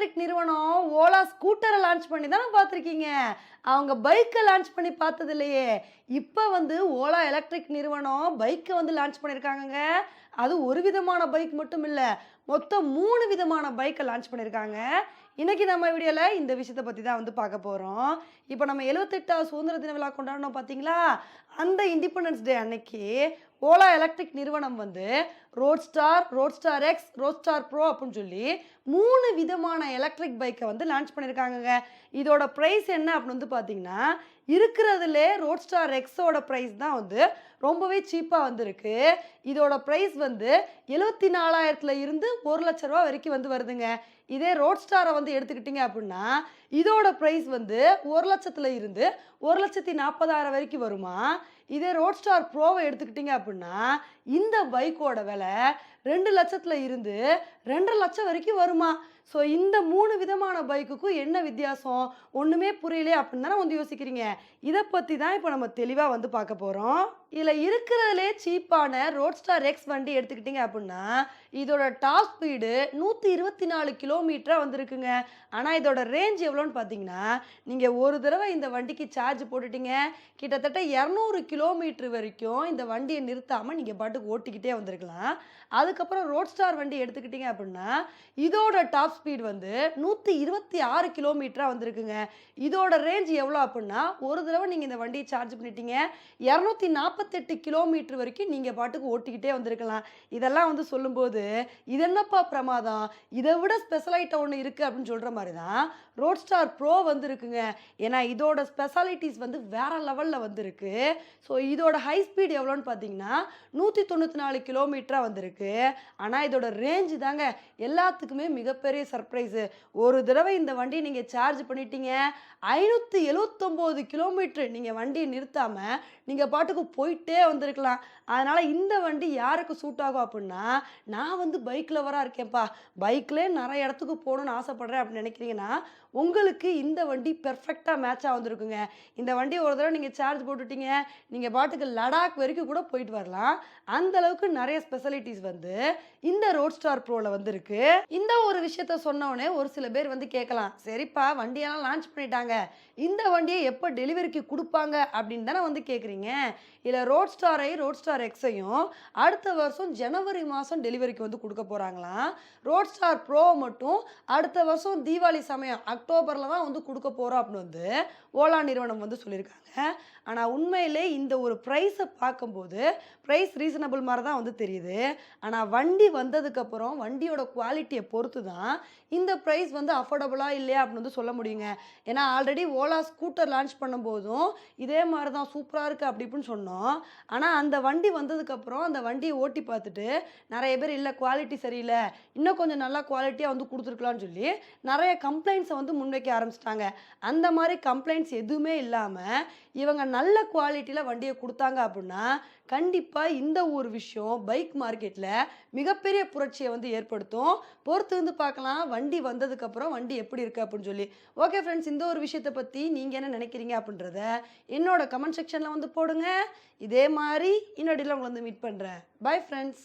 Electric நிறுவனம் Ola ஸ்கூட்டரை launch பண்ணி தானே பார்த்துருக்கீங்க? அவங்க பைக்கை லான்ச் பண்ணி பார்த்தது இல்லையே இப்போ வந்து ஓலா எலக்ட்ரிக் நிறுவனம் பைக்கை வந்து லான்ச் பண்ணியிருக்காங்கங்க அது ஒரு விதமான பைக் மட்டும் இல்லை மொத்தம் மூணு விதமான பைக்கை லான்ச் பண்ணியிருக்காங்க இன்னைக்கு நம்ம வீடியோவில் இந்த விஷயத்தை பற்றி தான் வந்து பார்க்க போகிறோம் இப்போ நம்ம எழுபத்தெட்டாவது சுதந்திர தின விழா கொண்டாடணும் பார்த்தீங்களா அந்த இண்டிபெண்டன்ஸ் டே அன்னைக்கு ஓலா எலக்ட்ரிக் நிறுவனம் வந்து road star road star X road star pro அப்படின்னு சொல்லி மூணு விதமான எலக்ட்ரிக் பைக்கை வந்து லான்ச் பண்ணியிருக்காங்கங்க இதோட ப்ரைஸ் என்ன அப்படின்னு வந்து பார்த்தீங்கன்னா இருக்கிறதுலே ரோட் ஸ்டார் எக்ஸோட ப்ரைஸ் தான் வந்து ரொம்பவே சீப்பாக வந்திருக்கு. இதோட ப்ரைஸ் வந்து எழுபத்தி நாலாயிரத்துல இருந்து ஒரு லட்ச ரூபா வரைக்கும் வந்து வருதுங்க. இதே ரோட் ஸ்டாரை வந்து எடுத்துக்கிட்டிங்க அப்படின்னா இதோட ப்ரைஸ் வந்து ஒரு லட்சத்துல இருந்து ஒரு லட்சத்தி நாற்பதாயிரம் வரைக்கும் வருமா? இதே ரோட் ஸ்டார் ப்ரோவை எடுத்துக்கிட்டிங்க அப்படின்னா இந்த பைக்கோட விலை ரெண்டு லட்சத்தில் இருந்து ரெண்டரை லட்சம் வரைக்கும் வருமா? ஸோ இந்த மூணு விதமான பைக்குக்கும் என்ன வித்தியாசம்? ஒன்றுமே புரியலையே அப்படின்னு தானே வந்து யோசிக்கிறீங்க. இதை பற்றி தான் இப்போ நம்ம தெளிவாக வந்து பார்க்க போகிறோம் இதில் இருக்கிறதுலே சீப்பான ரோட் ஸ்டார் எக்ஸ் வண்டி எடுத்துக்கிட்டிங்க அப்படின்னா இதோட டாப் ஸ்பீடு நூற்றி இருபத்தி நாலு கிலோமீட்டராக வந்திருக்குங்க. ஆனால் இதோட ரேஞ்ச் எவ்வளோன்னு பார்த்தீங்கன்னா நீங்கள் ஒரு தடவை இந்த வண்டிக்கு சார்ஜ் போட்டுட்டீங்க. கிட்டத்தட்ட இரநூறு கிலோ கிலோமீட்டர் வரைக்கும் இந்த வண்டியை நிறுத்தாமல் நீங்கள் பாட்டுக்கு ஓட்டிக்கிட்டே வந்திருக்கலாம். அதுக்கப்புறம் ரோட் ஸ்டார் வண்டி எடுத்துக்கிட்டிங்க அப்படின்னா இதோட டாப் ஸ்பீட் வந்து நூற்றி இருபத்தி ஆறு கிலோமீட்டராக வந்திருக்குங்க. இதோட ரேஞ்ச் எவ்வளோ அப்படின்னா ஒரு தடவை நீங்கள் இந்த வண்டியை சார்ஜ் பண்ணிட்டீங்க. இரநூத்தி நாற்பத்தெட்டு கிலோமீட்டர் வரைக்கும் நீங்கள் பாட்டுக்கு ஓட்டிக்கிட்டே வந்திருக்கலாம். இதெல்லாம் வந்து சொல்லும்போது இது என்னப்பா பிரமாதம்? இதை விட ஸ்பெஷலைட்ட ஒன்று இருக்குது அப்படின்னு சொல்கிற மாதிரி தான் ரோட் ஸ்டார் ப்ரோ வந்துருக்குங்க. ஏன்னா இதோட ஸ்பெஷாலிட்டிஸ் வந்து வேற லெவலில் வந்திருக்கு. ஸோ ஸோ இதோட ஹை ஸ்பீட் எவ்வளோன்னு பார்த்தீங்கன்னா நூற்றி தொண்ணூற்றி நாலு கிலோமீட்டராக வந்திருக்கு. ஆனால் இதோட ரேஞ்சு தாங்க எல்லாத்துக்குமே மிகப்பெரிய சர்ப்ரைஸு ஒரு தடவை இந்த வண்டியை நீங்கள் சார்ஜ் பண்ணிட்டீங்க ஐநூற்றி எழுவத்தொம்போது கிலோமீட்டர் நீங்கள் வண்டியை நிறுத்தாமல் நீங்கள் பாட்டுக்கு போயிட்டே வந்திருக்கலாம். அதனால் இந்த வண்டி யாருக்கு சூட் ஆகும் அப்படின்னா நான் வந்து பைக் லவராக இருக்கேன்ப்பா. பைக்லேயே நிறைய இடத்துக்கு போகணுன்னு ஆசைப்பட்றேன் அப்படின்னு நினைக்கிறீங்கன்னா உங்களுக்கு இந்த வண்டி பெர்ஃபெக்டாக மேட்சாக வந்திருக்குங்க. இந்த வண்டி ஒரு தடவை நீங்கள் சார்ஜ் போட்டுட்டீங்க. நீங்கள் பாட்டுக்கு லடாக் வரைக்கும் கூட போயிட்டு வரலாம். அந்த அளவுக்கு நிறைய ஸ்பெஷலிட்டிஸ் வந்து இந்த ரோட் ஸ்டார் ப்ரோவில் வந்திருக்கு. இந்த ஒரு விஷயத்த சொன்னோடனே ஒரு சில பேர் வந்து கேட்கலாம். சரிப்பா வண்டியெல்லாம் லான்ச் பண்ணிட்டாங்க. இந்த வண்டியை எப்போ டெலிவரிக்கு கொடுப்பாங்க அப்படின்னு தானே வந்து கேட்குறீங்க. இல்லை ரோட் ஸ்டாரை ரோட் ஸ்டார் எக்ஸையும் அடுத்த வருஷம் ஜனவரி மாதம் டெலிவரிக்கு வந்து கொடுக்க போகிறாங்களாம் ரோட் ஸ்டார் ப்ரோ மட்டும் அடுத்த வருஷம் தீபாவளி சமயம் அக்டோபரில் தான் வந்து கொடுக்க போகிறோம் அப்படின்னு வந்து ஓலா நிறுவனம் வந்து சொல்லியிருக்காங்க. ஆனால் உண்மையிலே இந்த ஒரு ப்ரைஸை பார்க்கும்போது ப்ரைஸ் ரீசனபிள் மாதிரி தான் வந்து தெரியுது. ஆனால் வண்டி வந்ததுக்கப்புறம் வண்டியோட குவாலிட்டியை பொறுத்து தான் இந்த ப்ரைஸ் வந்து அஃபோர்டபுளாக இல்லையா அப்படின்னு வந்து சொல்ல முடியுங்க. ஏன்னா ஆல்ரெடி ஓலா ஸ்கூட்டர் லான்ச் பண்ணும்போதும் இதே மாதிரி தான் சூப்பராக இருக்குது அப்படி இப்படின்னு சொன்னோம். ஆனால் அந்த வண்டி வந்ததுக்கப்புறம் அந்த வண்டியை ஓட்டி பார்த்துட்டு நிறைய பேர் இல்லை குவாலிட்டி சரியில்லை. இன்னும் கொஞ்சம் நல்லா குவாலிட்டியாக வந்து கொடுத்துருக்கலாம்னு சொல்லி நிறைய கம்ப்ளைண்ட்ஸை வந்து முன்வைக்க ஆரம்பிச்சிட்டாங்க. அந்த மாதிரி கம்ப்ளைண்ட்ஸ் எதுவுமே இல்லாமல் இவங்க நல்ல குவாலிட்டியில் வண்டியை கொடுத்தாங்க அப்படின்னா கண்டிப்பாக இந்த ஒரு விஷயம் பைக் மார்க்கெட்டில் மிகப்பெரிய புரட்சியை வந்து ஏற்படுத்தும். பொறுத்து வந்து பார்க்கலாம் வண்டி வந்ததுக்கப்புறம் வண்டி எப்படி இருக்குது அப்படின்னு சொல்லி. ஓகே ஃப்ரெண்ட்ஸ் இந்த ஒரு விஷயத்தை பற்றி நீங்கள் என்ன நினைக்கிறீங்க அப்படின்றத என்னோட கமெண்ட் செக்ஷனில் வந்து போடுங்க. இதே மாதிரி இன்னொடியில் உங்களை வந்து மீட் பண்ணுறேன் பை ஃப்ரெண்ட்ஸ்